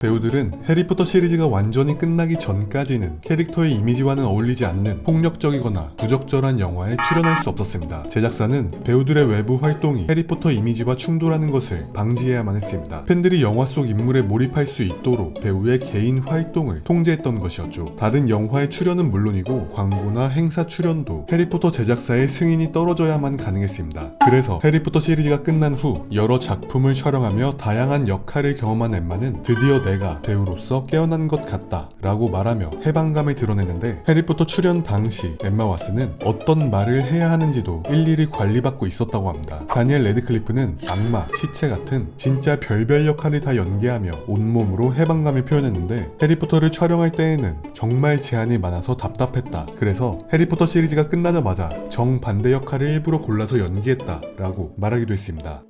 배우들은 해리포터 시리즈가 완전히 끝나기 전까지는 캐릭터의 이미지와는 어울리지 않는 폭력적이거나 부적절한 영화에 출연할 수 없었습니다. 제작사는 배우들의 외부 활동이 해리포터 이미지와 충돌하는 것을 방지해야만 했습니다. 팬들이 영화 속 인물에 몰입할 수 있도록 배우의 개인 활동을 통제했던 것이었죠. 다른 영화에 출연은 물론이고 광고나 행사 출연도 해리포터 제작사의 승인이 떨어져야만 가능했습니다. 그래서 해리포터 시리즈가 끝난 후 여러 작품을 촬영하며 다양한 역할을 경험한 엠마는 드디어 내가 배우로서 깨어난 것 같다 라고 말하며 해방감을 드러냈는데 해리포터 출연 당시 엠마 왓슨은 어떤 말을 해야 하는지도 일일이 관리받고 있었다고 합니다. 다니엘 레드클리프는 악마, 시체 같은 진짜 별별 역할을 다 연기하며 온몸으로 해방감을 표현했는데 해리포터를 촬영할 때에는 정말 제한이 많아서 답답했다. 그래서 해리포터 시리즈가 끝나자마자 정반대 역할을 일부러 골라서 연기했다 라고 말하기도 했습니다.